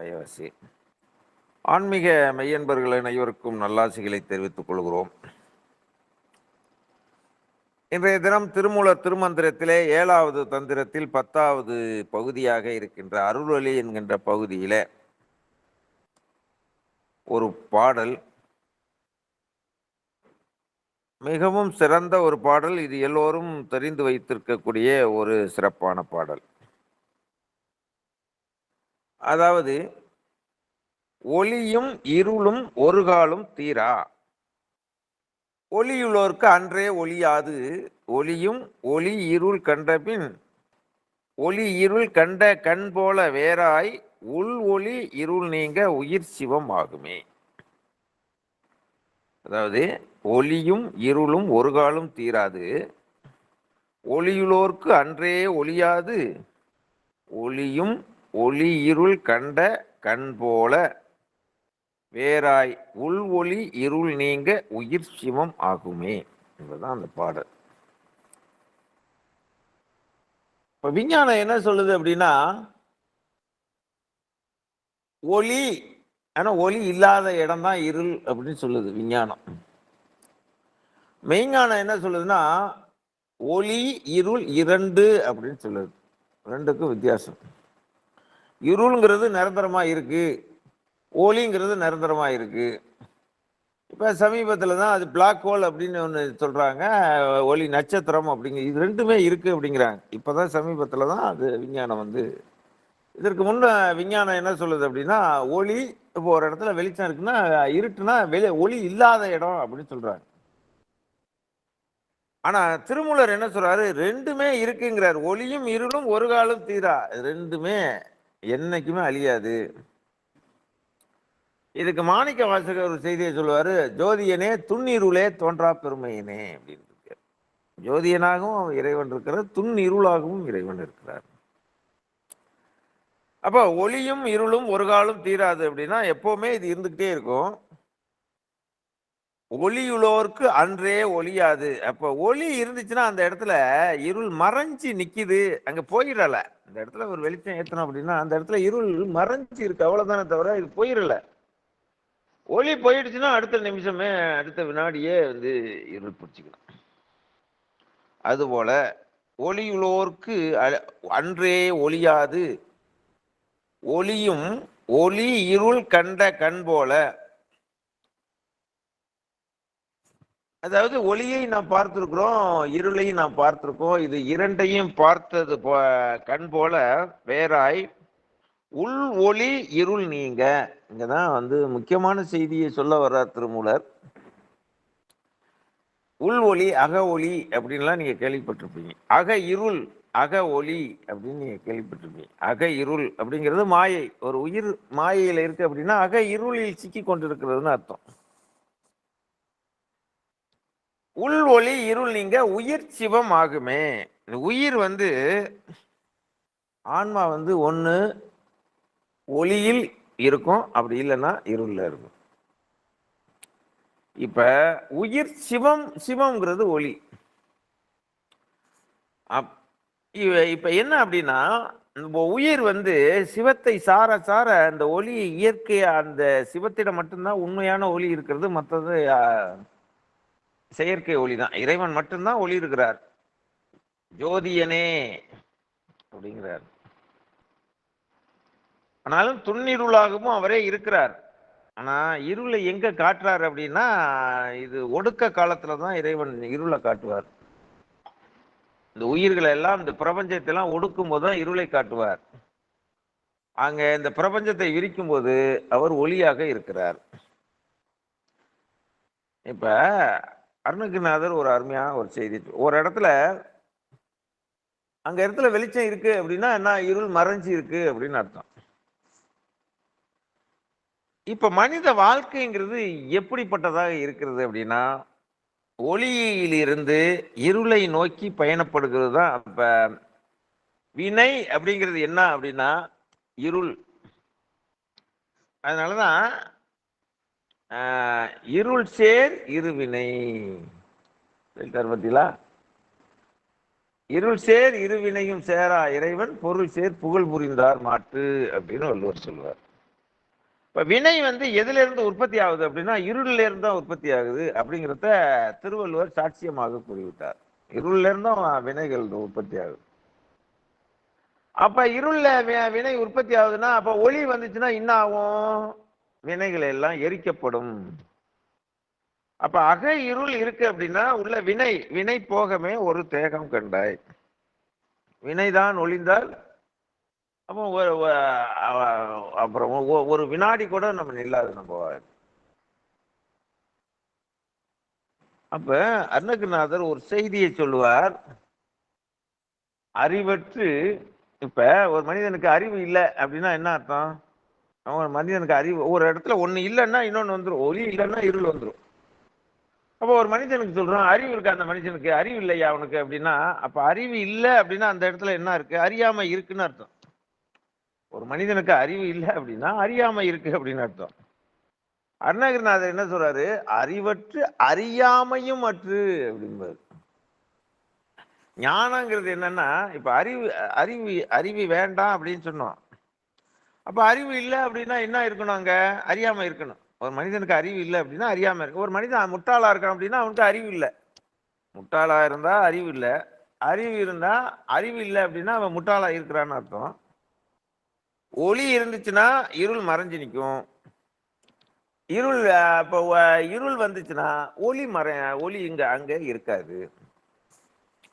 நமச்சிவாயவாசி ஆன்மீக மெய்யன்பர்கள் அனைவருக்கும் நல்லாசிகளை தெரிவித்துக் கொள்கிறோம். இன்றைய தினம் திருமூல திருமந்திரத்திலே ஏழாவது தந்திரத்தில் பத்தாவது பகுதியாக இருக்கின்ற அருள்வழி என்கின்ற பகுதியில் ஒரு பாடல். மிகவும் சிறந்த ஒரு பாடல். இது எல்லோரும் தெரிந்து வைத்திருக்கக்கூடிய ஒரு சிறப்பான பாடல். அதாவது ஒளியும் இருளும் ஒரு காலும் தீரா? ஒளியுள்ளோருக்கு அன்றே ஒளியாது. ஒளியும் ஒளி இருள் கண்டபின் ஒளி இருள் கண்ட கண் போல வேறாய் உள் ஒளி இருள் நீங்க உயிர் சிவம் ஆகுமே. அதாவது ஒளியும் இருளும் ஒரு காலம் தீராது. ஒளியுள்ளோர்க்கு அன்றே ஒளியாது. ஒளியும் ஒளி இருள் கண்ட கண் போல வேறாய் உள் ஒளி இருள் நீங்க உயிர் சிவம் ஆகுமே. என்பதுதான் அந்த பாடல். இப்ப விஞ்ஞானம் என்ன சொல்லுது அப்படின்னா ஒளி ஆனா ஒளி இல்லாத இடம் தான் இருள் அப்படின்னு சொல்லுது விஞ்ஞானம். மெய்ஞானம் என்ன சொல்லுதுன்னா ஒளி இருள் இரண்டு அப்படின்னு சொல்லுது. ரெண்டுக்கும் வித்தியாசம். இருள்ங்கிறது நிரந்தரமாக இருக்குது ஒளிங்கிறது நிரந்தரமாக இருக்குது இப்போ சமீபத்தில் தான் அது பிளாக் ஹோல் அப்படின்னு ஒன்று சொல்கிறாங்க ஒளி நட்சத்திரம் அப்படிங்கிற இது ரெண்டுமே இருக்குது அப்படிங்கிறாங்க. இப்போ தான் சமீபத்தில் தான் அது விஞ்ஞானம் வந்து இதற்கு முன்ன விஞ்ஞானம் என்ன சொல்லுது அப்படின்னா ஒளி இப்போ ஒரு இடத்துல வெளிச்சம் இருக்குன்னா இருட்டுனா வெளி ஒளி இல்லாத இடம் அப்படின்னு சொல்கிறாங்க ஆனால் திருமூலர் என்ன சொல்கிறாரு ரெண்டுமே இருக்குங்கிறார். ஒளியும் இருளும் ஒரு காலம் தீரா. ரெண்டுமே. என்னைக்குமே அழியாது. இதுக்கு மாணிக்க வாசகர் ஒரு செய்தியை சொல்லுவார் ஜோதியனே துன்னிருளே தோன்றா பெருமையனே அப்படின்னு இருக்கார் ஜோதியனாகவும் இறைவன் இருக்கிறார் துன்னிருளாகவும் இறைவன் இருக்கிறார். அப்போ ஒளியும் இருளும் ஒரு காலம் தீராது அப்படின்னா எப்போவுமே இது இருந்துக்கிட்டே இருக்கும். ஒளியுள்ளோருக்கு அன்றே ஒளியாது. அப்ப ஒளி இருந்துச்சுன்னா அந்த இடத்துல இருள் மறைஞ்சு நிக்குது. அங்க போயிடல. அந்த இடத்துல ஒரு வெளிச்சம் ஏத்தணும் அப்படின்னா அந்த இடத்துல இருள் மறைஞ்சு இருக்கு. அவ்வளவுதானே தவிர இது போயிடல. ஒளி போயிடுச்சுன்னா அடுத்த நிமிஷமே அடுத்த வினாடியே வந்து இருள் பிடிச்சிக்கலாம் அதுபோல ஒளியுள்ளோருக்கு அன்றே ஒளியாது. ஒளியும் ஒளி இருள் கண்ட கண் போல. அதாவது ஒளியை நாம் பார்த்திருக்கிறோம் இருளையும் நாம் பார்த்திருக்கோம் இது இரண்டையும் பார்த்தது போ கண் போல வேறாய். உள் ஒளி இருள் நீங்க. இங்கதான் வந்து முக்கியமான செய்தியை சொல்ல வர்றார் திருமூலர். உள் ஒளி அக ஒளி அப்படின்லாம் நீங்க கேள்விப்பட்டிருப்பீங்க. அக இருள் அக ஒளி அப்படின்னு நீங்க கேள்விப்பட்டிருப்பீங்க. அக இருள் அப்படிங்கிறது மாயை. ஒரு உயிர் மாயையில இருக்கு அப்படின்னா அக இருளில் சிக்கி கொண்டிருக்கிறதுன்னு அர்த்தம். உள் ஒளி இருள் நீங்க உயிர் சிவம் ஆகுமே. இந்த உயிர் வந்து ஆன்மா வந்து ஒன்று ஒளியில் இருக்கும் அப்படி இல்லைன்னா இருளில் இருக்கும். இப்போ உயிர் சிவம் சிவம்ங்கிறது ஒளி. அப்- இப்போ என்ன அப்படின்னா இந்த உயிர் வந்து சிவத்தை சார சார அந்த ஒளி இயற்கையாக அந்த சிவத்திடம் மட்டும்தான் உண்மையான ஒளி இருக்கிறது மற்றது செயற்கை ஒளி தான். இறைவன் மட்டும்தான் ஒளி இருக்கிறார். ஜோதியனே அப்படிங்கிறார். ஆனாலும் துன்னிருளாகவும் அவரே இருக்கிறார். ஆனா இருளை எங்க காட்டுறாரு அப்படின்னா இது ஒடுக்க காலத்துல தான் இறைவன் இருளை காட்டுவார். இந்த உயிர்களை எல்லாம் இந்த பிரபஞ்சத்தை எல்லாம் ஒடுக்கும் போது தான் இருளை காட்டுவார். அங்க இந்த பிரபஞ்சத்தை விரிக்கும் போது அவர் ஒளியாக இருக்கிறார். இப்ப அருணகிரிநாதர் ஒரு அருமையான ஒரு செய்தி. ஒரு இடத்துல அங்க இடத்துல வெளிச்சம் இருக்கு அப்படின்னா என்ன இருள் மறைஞ்சு இருக்கு அப்படின்னு அர்த்தம். இப்ப மனித வாழ்க்கைங்கிறது எப்படிப்பட்டதாக இருக்கிறது அப்படின்னா ஒளியிலிருந்து இருளை நோக்கி பயணப்படுகிறது தான். இப்ப வினை அப்படிங்கிறது என்ன அப்படின்னா இருள். அதனாலதான் இருள் சேர் இருவினை. சொல்லிட்டாரு பார்த்தீங்களா? இருள் சேர் இருவினையும் சேரா இறைவன் பொருள் சேர் புகழ் புரிந்தார் மாட்டு அப்படின்னு வள்ளுவர் சொல்லுவார். இப்ப வினை வந்து எதுல இருந்து உற்பத்தி ஆகுது அப்படின்னா இருள்ல இருந்து தான் உற்பத்தி ஆகுது அப்படிங்கிறத திருவள்ளுவர் சாட்சியமாக கூறிவிட்டார். இருள்ல இருந்தும் வினைகள் உற்பத்தி ஆகுது. அப்ப இருள்ல வினை உற்பத்தி ஆகுதுன்னா அப்ப ஒளி வந்துச்சுன்னா என்ன ஆகும்? வினைகள் எல்லாம் எரிக்கப்படும். அப்ப அக இருள் இருக்கு அப்படின்னா உள்ள வினை வினை போகமே ஒரு தேகம் கண்டாய். வினைதான் ஒளிந்தால் அப்போ ஒரு அப்புறம் ஒரு வினாடி கூட நம்ம நில்லாது நம்ம அப்ப அருணகிரிநாதர் ஒரு செய்தியை சொல்லுவார். அறிவற்று இப்ப ஒரு மனிதனுக்கு அறிவு இல்லை அப்படின்னா என்ன அர்த்தம்? அவன் மனிதனுக்கு அறிவு. ஒரு இடத்துல ஒன்று இல்லைன்னா இன்னொன்னு வந்துடும் ஒலி இல்லைன்னா இருள் வந்துடும் அப்போ ஒரு மனிதனுக்கு சொல்கிறான் அறிவு இருக்கு? அந்த மனுஷனுக்கு அறிவு இல்லையா அவனுக்கு? அப்படின்னா அப்போ அறிவு இல்லை அப்படின்னா அந்த இடத்துல என்ன இருக்கு? அறியாமை இருக்குன்னு அர்த்தம். ஒரு மனிதனுக்கு அறிவு இல்லை அப்படின்னா அறியாமை இருக்கு அப்படின்னு அர்த்தம். அருணகிரிநாதர் என்ன சொல்றாரு? அறிவற்று அறியாமையும் அற்று அப்படிம்பாரு. ஞானங்கிறது என்னன்னா இப்ப அறிவு அறிவு அறிவு வேண்டாம் அப்படின்னு சொன்னோம். அப்போ அறிவு இல்லை அப்படின்னா என்ன இருக்கணும் அங்கே? அறியாமல் இருக்கணும். ஒரு மனிதனுக்கு அறிவு இல்லை அப்படின்னா அறியாமல் இருக்கு. ஒரு மனிதன் முட்டாளாக இருக்கான் அப்படின்னா அவனுக்கு அறிவு இல்லை. முட்டாளாக இருந்தால் அறிவு இல்லை. அறிவு இருந்தால் அறிவு இல்லை அப்படின்னா அவன் முட்டாளாக இருக்கிறான்னு அர்த்தம். ஒளி இருந்துச்சுன்னா இருள் மறைஞ்சு நிற்கும் இருள் இப்போ இருள் வந்துச்சுன்னா ஒளி மறை ஒளி இங்கே அங்கே இருக்காது.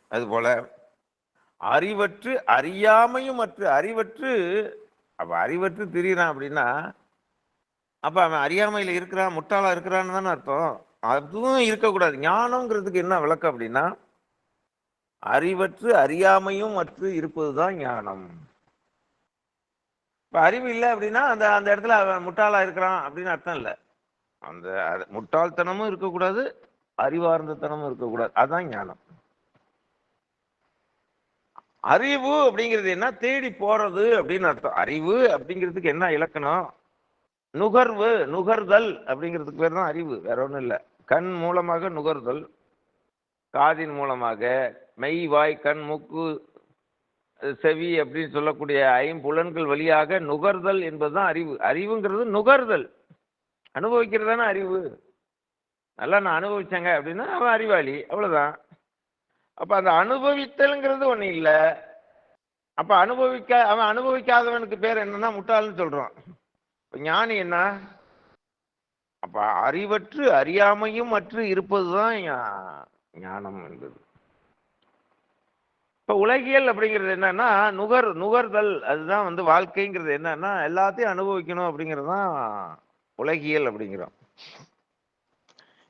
அதுபோல் அறிவற்று அறியாமையும் மற்ற அறிவற்று அப்போ அறிவற்று திரியிறான் அப்படின்னா அப்போ அவன் அறியாமையில் இருக்கிறான் முட்டாளாக இருக்கிறான்னு தானே அர்த்தம். அதுவும் இருக்கக்கூடாது. ஞானம்ங்கிறதுக்கு என்ன விளக்கம் அப்படின்னா அறிவற்று அறியாமையும் அற்று இருப்பதுதான் ஞானம். இப்போ அறிவு இல்லை அப்படின்னா அந்த அந்த இடத்துல அவன் முட்டாளாக இருக்கிறான் அப்படின்னு அர்த்தம் இல்லை. அந்த அது- முட்டாள்தனமும் இருக்கக்கூடாது அறிவார்ந்தத்தனமும் இருக்கக்கூடாது. அதுதான் ஞானம். அறிவு அப்படிங்கிறது என்ன? தேடி போறது அப்படின்னு அர்த்தம். அறிவு அப்படிங்கிறதுக்கு என்ன இலக்கணம்? நுகர்வு நுகர்தல் அப்படிங்கிறதுக்கு பேர் தான் அறிவு. வேற ஒன்றும் இல்லை. கண் மூலமாக நுகர்தல் காதின் மூலமாக மெய் வாய் கண் மூக்கு செவி அப்படின்னு சொல்லக்கூடிய ஐம்புலன்கள் வழியாக நுகர்தல் என்பதுதான் அறிவு. அறிவுங்கிறது நுகர்தல். அனுபவிக்கிறது தானே அறிவு. நல்லா நான் அனுபவிச்சேங்க அப்படின்னா அவன் அறிவாளி. அவ்வளோதான் அப்ப அந்த அனுபவித்தல்ங்கிறது ஒண்ணு இல்ல. அப்ப அனுபவிக்க அவன் அனுபவிக்காதவனுக்கு பேர் என்னன்னா முட்டாள்னு சொல்றான். இப்ப ஞானி என்ன? அப்ப அறிவற்று அறியாமையும் அற்று இருப்பதுதான் ஞானம் என்பது. இப்ப உலகியல் அப்படிங்கிறது என்னன்னா நுகர் நுகர்தல் அதுதான் வந்து வாழ்க்கைங்கிறது என்னன்னா எல்லாத்தையும் அனுபவிக்கணும் அப்படிங்கிறது தான் உலகியல் அப்படிங்கிறோம்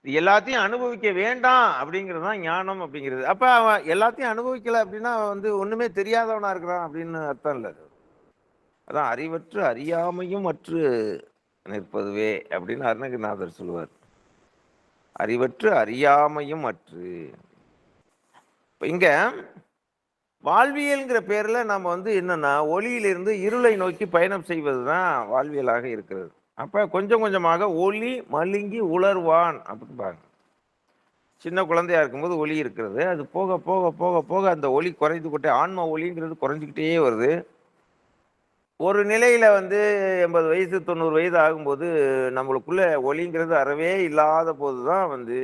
இது எல்லாத்தையும் அனுபவிக்க வேண்டாம் அப்படிங்கிறது தான் ஞானம் அப்படிங்கிறது. அப்போ அவன் எல்லாத்தையும் அனுபவிக்கலை அப்படின்னா அவன் வந்து ஒன்றுமே தெரியாதவனாக இருக்கிறான் அப்படின்னு அர்த்தம் இல்லை அதான் அறிவற்று அறியாமையும் அற்று நிற்பதுவே அப்படின்னு அருணகிரிநாதர் சொல்லுவார். அறிவற்று அறியாமையும் அற்று. இப்போ இங்கே வாழ்வியல்ங்கிற பேரில் நம்ம வந்து என்னென்னா ஒளியிலிருந்து இருளை நோக்கி பயணம் செய்வது தான் வாழ்வியலாக இருக்கிறது. அப்போ கொஞ்சம் கொஞ்சமாக ஒளி மலுங்கி உலர்வான் அப்படிம்பாங்க சின்ன குழந்தையா இருக்கும்போது ஒளி இருக்கிறது. அது போக போக போக போக அந்த ஒளி குறைந்து ஆன்ம ஒளிங்கிறது குறைஞ்சிக்கிட்டே வருது. ஒரு நிலையில் வந்து எண்பது வயசு தொண்ணூறு வயது ஆகும்போது நம்மளுக்குள்ள ஒளிங்கிறது அறவே இல்லாத போது தான் வந்து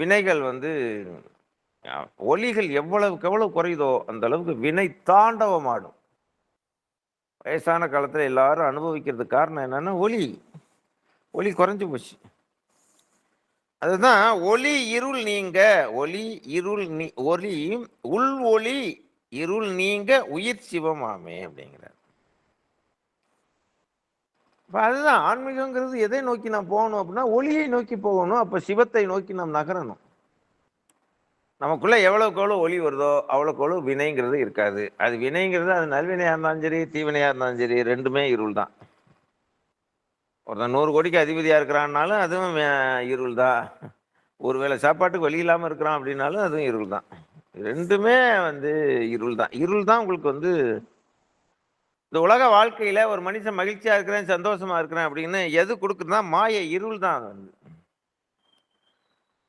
வினைகள் வந்து ஒளிகள் எவ்வளவுக்கு எவ்வளவு குறையுதோ அந்த அளவுக்கு வினை தாண்டவமாடும். வயசான காலத்தில் எல்லாரும் அனுபவிக்கிறதுக்கு காரணம் என்னென்னா ஒளி ஒளி குறைஞ்சி போச்சு. அதுதான் ஒளி இருள் நீங்க ஒளி இருள் நீ ஒளி உள் ஒளி இருள் நீங்க உயிர் சிவமாமே அப்படிங்கிறார். இப்போ அதுதான் ஆன்மீகங்கிறது எதை நோக்கி நாம் போகணும் அப்படின்னா ஒளியை நோக்கி போகணும் அப்போ சிவத்தை நோக்கி நாம் நகரணும். நமக்குள்ள எவ்வளவுக்கு எவ்வளோ ஒளி வருதோ அவ்வளவுக்கு எவ்வளோ வினைங்கிறது இருக்காது. அது வினைங்கிறது அது நல்வினையா இருந்தாலும் சரி தீவினையா இருந்தாலும் சரி ரெண்டுமே இருள் தான் ஒருத்தன் நூறு கோடிக்கு அதிபதியா இருக்கிறான்னாலும் அதுவும் இருள் தான் ஒருவேளை சாப்பாட்டுக்கு வழி இல்லாம இருக்கிறான் அப்படின்னாலும் அதுவும் இருள் தான் ரெண்டுமே வந்து இருள் தான் இருள் தான் உங்களுக்கு வந்து இந்த உலக வாழ்க்கையில ஒரு மனுஷன் மகிழ்ச்சியா இருக்கிறேன் சந்தோஷமா இருக்கிறேன் அப்படின்னு எது கொடுக்குதுன்னா மாய இருள் தான் அது வந்து.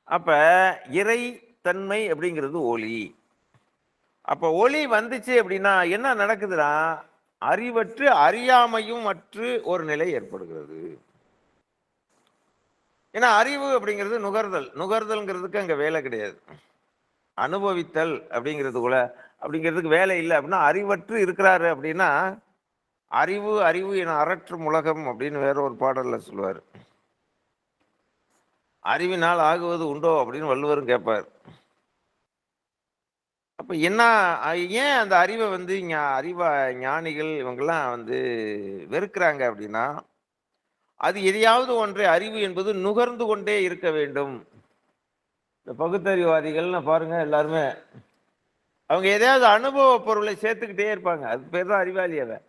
அப்ப இறை தன்மை அப்படிங்கிறது ஒளி. அப்போ ஒளி வந்துச்சு அப்படின்னா என்ன நடக்குதுன்னா அறிவற்று அறியாமையும் அற்று ஒரு நிலை ஏற்படுகிறது. ஏன்னா அறிவு அப்படிங்கிறது நுகர்தல். நுகர்தல்ங்கிறதுக்கு அங்கே வேலை கிடையாது. அனுபவித்தல் அப்படிங்கிறது கூட அப்படிங்கிறதுக்கு வேலை இல்லை அப்படின்னா அறிவற்று இருக்கிறாரு அப்படின்னா அறிவு அறிவு என அறற்றும் உலகம் அப்படின்னு வேற ஒரு பாடலில் சொல்லுவார். அறிவினால் ஆகுவது உண்டோ அப்படின்னு வள்ளுவரும் கேட்பார். அப்ப என்ன ஏன் அந்த அறிவை வந்து ஞா- அறிவா ஞானிகள் இவங்கெல்லாம் வந்து வெறுக்கிறாங்க அப்படின்னா அது எதையாவது ஒன்றை அறிவு என்பது நுகர்ந்து கொண்டே இருக்க வேண்டும். இந்த பகுத்தறிவாதிகள்னு பாருங்க எல்லாருமே. அவங்க எதையாவது அனுபவ பொருளை சேர்த்துக்கிட்டே இருப்பாங்க. அது பேர் தான் அறிவாளி அவன்.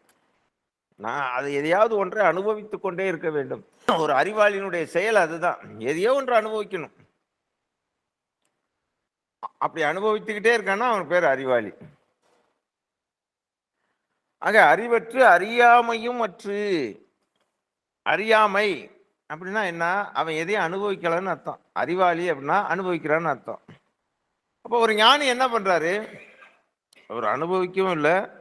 நான் அது எதையாவது ஒன்றை அனுபவித்து கொண்டே இருக்க வேண்டும். ஒரு அறிவாளியினுடைய செயல் அதுதான். எதையோ ஒன்று அனுபவிக்கணும். அப்படி அனுபவித்துக்கிட்டே இருக்கான்னா அவன் பேர் அறிவாளி. ஆக அறிவற்று அறியாமையும் அற்று. அறியாமை அப்படின்னா என்ன? அவன் எதையும் அனுபவிக்கலன்னு அர்த்தம். அறிவாளி அப்படின்னா அனுபவிக்கிறான்னு அர்த்தம். அப்போ ஒரு ஞானி என்ன பண்ணுறாரு அவர் அனுபவிக்கவும் இல்லை.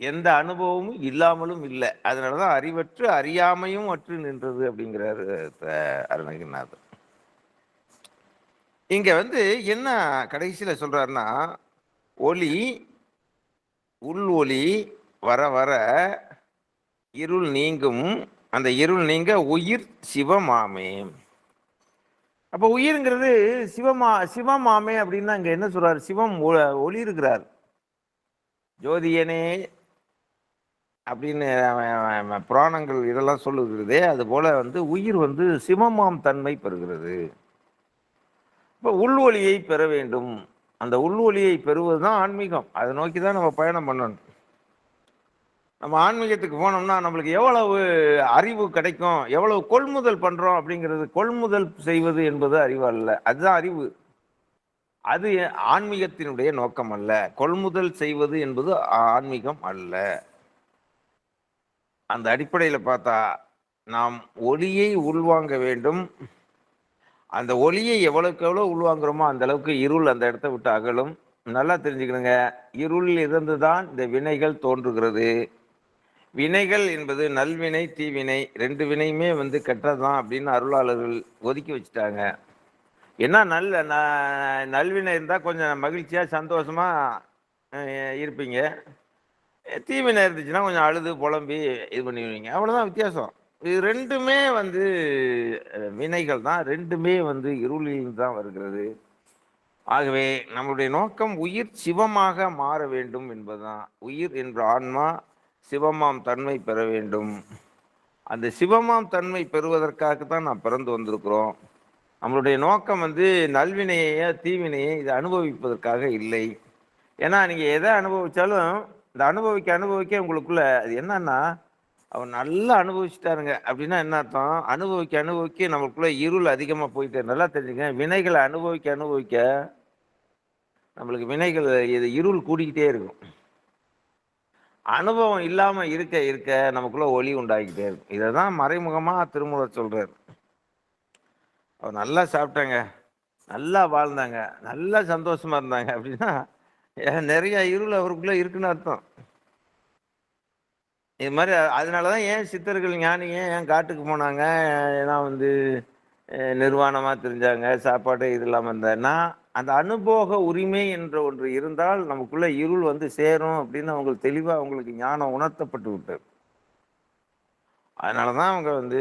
எந்த அனுபவமும் இல்லாமலும் இல்லை. அதனாலதான் அறிவற்று அறியாமையும் அற்று நின்றது அப்படிங்கிறாரு த- அருணகிரிநாதர். இங்க வந்து என்ன கடைசியில சொல்றாருன்னா ஒளி உள் ஒளி வர வர இருள் நீங்கும் அந்த இருள் நீங்க உயிர் சிவமாமே. அப்போ உயிர்ங்கிறது சிவமா சிவமாமே அப்படின்னா இங்க என்ன சொல்றாரு? சிவம் ஒ- ஒளி இருக்கிறார். ஜோதியனே அப்படின்னு புராணங்கள் இதெல்லாம் சொல்லுகிறதே. அது போல வந்து உயிர் வந்து சிவமாம் தன்மை பெறுகிறது. இப்போ உள்வொலியை பெற வேண்டும். அந்த உள்வொலியை பெறுவது தான் ஆன்மீகம். அதை நோக்கி தான் நம்ம பயணம் பண்ணணும். நம்ம ஆன்மீகத்துக்கு போனோம்னா நம்மளுக்கு எவ்வளவு அறிவு கிடைக்கும் எவ்வளவு கொள்முதல் பண்ணுறோம் அப்படிங்கிறது கொள்முதல் செய்வது என்பது அறிவு அல்ல. அதுதான் அறிவு. அது ஆன்மீகத்தினுடைய நோக்கம் அல்ல. கொள்முதல் செய்வது என்பது ஆன்மீகம் அல்ல. அந்த அடிப்படையில் பார்த்தா நாம் ஒளியை உள்வாங்க வேண்டும். அந்த ஒளியை எவ்வளோக்கு எவ்வளோ உள்வாங்குறோமோ அந்த அளவுக்கு இருள் அந்த இடத்த விட்டு அகலும். நல்லா தெரிஞ்சுக்கணுங்க. இருளில் இருந்து தான் இந்த வினைகள் தோன்றுகிறது. வினைகள் என்பது நல்வினை தீவினை ரெண்டு வினையுமே வந்து கெட்டதுதான் அப்படின்னு அருளாளர்கள் ஒதுக்கி வச்சுட்டாங்க. என்ன நல்ல நல்வினை இருந்தால் கொஞ்சம் மகிழ்ச்சியாக சந்தோஷமாக இருப்பீங்க. தீவினை இருந்துச்சுன்னா கொஞ்சம் அழுது புலம்பி இது பண்ணிடுவீங்க. அவ்வளோதான் வித்தியாசம். இது ரெண்டுமே வந்து வினைகள் தான். ரெண்டுமே வந்து இருளில் தான் வருகிறது. ஆகவே நம்மளுடைய நோக்கம் உயிர் சிவமாக மாற வேண்டும் என்பதுதான். உயிர் என்ற ஆன்மா சிவமாம் தன்மை பெற வேண்டும். அந்த சிவமாம் தன்மை பெறுவதற்காக தான் நாம் பிறந்து வந்திருக்கிறோம். நம்மளுடைய நோக்கம் வந்து நல்வினையே தீவினையை இதை அனுபவிப்பதற்காக இல்லை. ஏன்னா நீங்கள் எதை அனுபவித்தாலும் இந்த அனுபவிக்க அனுபவிக்க உங்களுக்குள்ள அது என்னன்னா அவர் நல்லா அனுபவிச்சுட்டாருங்க. அப்படின்னா என்ன அர்த்தம்? அனுபவிக்க அனுபவிக்க நம்மளுக்குள்ள இருள் அதிகமாக போயிட்டு நல்லா தெரிஞ்சுங்க. வினைகளை அனுபவிக்க அனுபவிக்க நம்மளுக்கு வினைகள் இது இருள் கூடிக்கிட்டே இருக்கும். அனுபவம் இல்லாமல் இருக்க இருக்க நமக்குள்ள ஒளி உண்டாகிக்கிட்டே இருக்கும். இதை தான் மறைமுகமாக திருமூலர் சொல்கிறார் அவர் நல்லா சாப்பிட்டாங்க. நல்லா வாழ்ந்தாங்க. நல்லா சந்தோஷமாக இருந்தாங்க. அப்படின்னா நிறைய இருள் அவருக்குள்ள இருக்குன்னு அர்த்தம். இது மாதிரி அதனாலதான் ஏன் சித்தர்கள் ஞானி ஏன் ஏன் காட்டுக்கு போனாங்க ஏன்னா வந்து நிர்வாணமாக நிர்வாணமா தெரிஞ்சாங்க சாப்பாடு இது இல்லாமல் இருந்தாருன்னா அந்த அனுபோக உரிமை என்ற ஒன்று இருந்தால் நமக்குள்ள இருள் வந்து சேரும் அப்படின்னு அவங்களுக்கு தெளிவாக அவங்களுக்கு ஞானம் உணர்த்தப்பட்டு விட்டது. அதனாலதான் அவங்க வந்து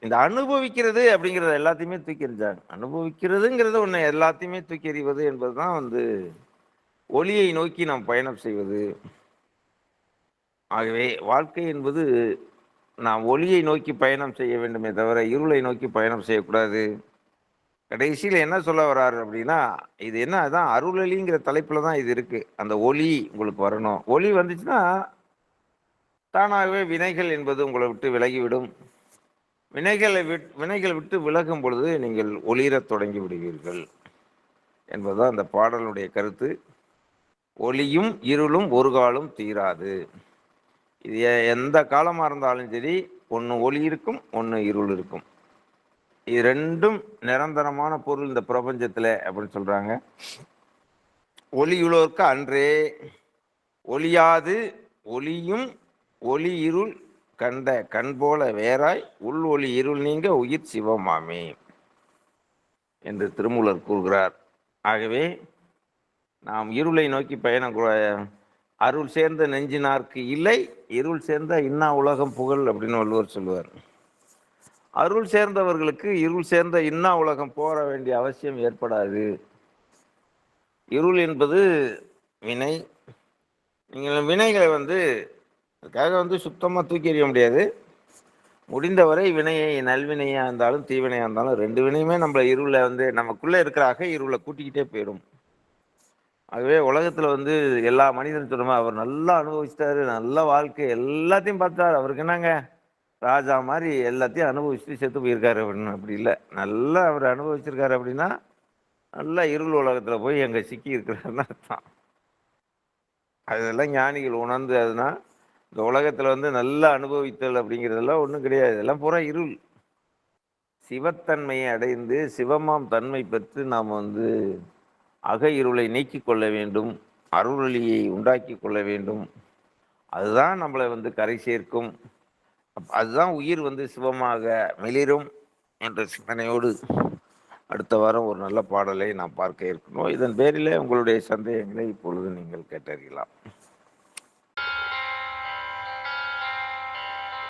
இந்த அனுபவிக்கிறது அப்படிங்கிறத எல்லாத்தையுமே தூக்கி எறிஞ்சாங்க. அனுபவிக்கிறதுங்கிறது ஒன்று எல்லாத்தையுமே தூக்கி எறிவது என்பதுதான் வந்து ஒளியை நோக்கி நாம் பயணம் செய்வது. ஆகவே வாழ்க்கை என்பது நாம் ஒளியை நோக்கி பயணம் செய்ய வேண்டுமே தவிர இருளை நோக்கி பயணம் செய்யக்கூடாது. கடைசியில் என்ன சொல்ல வர்றாரு அப்படின்னா இது என்ன அதான் அருளலிங்கிற தலைப்பில் தான் இது இருக்குது அந்த ஒளி உங்களுக்கு வரணும். ஒளி வந்துச்சுன்னா தானாகவே வினைகள் என்பது உங்களை விட்டு விலகிவிடும். வினைகளை விட் வினைகள் விட்டு விலகும் பொழுது நீங்கள் ஒளிரத் தொடங்கி விடுவீர்கள். என்பதுதான் அந்த பாடலுடைய கருத்து. ஒளியும் இருளும் ஒரு காலம் தீராது. இது எந்த காலமாக இருந்தாலும் சரி ஒன்று ஒளி இருக்கும் ஒன்று இருள் இருக்கும். இது ரெண்டும் நிரந்தரமான பொருள் இந்த பிரபஞ்சத்தில் அப்படின்னு சொல்கிறாங்க ஒளியுள்ளோருக்கு அன்றே ஒளியாது ஒளியும் ஒளி இருள் கண்ட கண் போல வேறாய் உள் ஒளி இருள் நீங்க உயிர் சிவமாமே என்று திருமூலர் கூறுகிறார். ஆகவே நாம் இருளை நோக்கி பயணம் அருள் சேர்ந்த நெஞ்சினார்க்கு இல்லை இருள் சேர்ந்த இன்னா உலகம் புகழ் அப்படின்னு வள்ளுவர் சொல்லுவார். அருள் சேர்ந்தவர்களுக்கு இருள் சேர்ந்த இன்னா உலகம் போற வேண்டிய அவசியம் ஏற்படாது. இருள் என்பது வினை. நீங்கள் வினைகளை வந்து அதுக்காக வந்து சுத்தமாக தூக்கி எறிய முடியாது. முடிந்தவரை வினையை நல்வினையாக இருந்தாலும் தீவினையாக இருந்தாலும் ரெண்டு வினையுமே நம்மளை இருளை வந்து நமக்குள்ளே இருக்கிறாக இருளை கூட்டிக்கிட்டே போயிடும். ஆகவே உலகத்தில் வந்து எல்லா மனிதனும் சொல்லுமா அவர் நல்லா அனுபவிச்சிட்டாரு நல்ல வாழ்க்கை எல்லாத்தையும் பார்த்தாரு. அவருக்கு என்னங்க? ராஜா மாதிரி எல்லாத்தையும் அனுபவிச்சுட்டு செத்து போயிருக்காரு அப்படின்னு. அப்படி இல்லை. நல்லா அவர் அனுபவிச்சிருக்காரு அப்படின்னா நல்லா இருள் உலகத்தில் போய் எங்கே சிக்கி இருக்கிறாருன்னு அர்த்தம். அதெல்லாம் ஞானிகள் உணர்ந்து அதுனா இந்த உலகத்தில் வந்து நல்லா அனுபவித்தல் அப்படிங்கிறதெல்லாம் ஒன்றும் கிடையாது. இதெல்லாம் பூரா இருள். சிவத்தன்மையை அடைந்து சிவமாம் தன்மை பெற்று நாம் வந்து அக இருளை நீக்கிக் கொள்ள வேண்டும் அருளொளியை உண்டாக்கி கொள்ள வேண்டும். அதுதான் நம்மளை வந்து கரை சேர்க்கும். அதுதான் உயிர் வந்து சிவமாக மிளிரும் என்ற சிந்தனையோடு அடுத்த வாரம் ஒரு நல்ல பாடலை நாம் பார்க்க இருக்கணும். இதன் பேரிலே உங்களுடைய சந்தேகங்களை இப்பொழுது நீங்கள் கேட்டறியலாம்.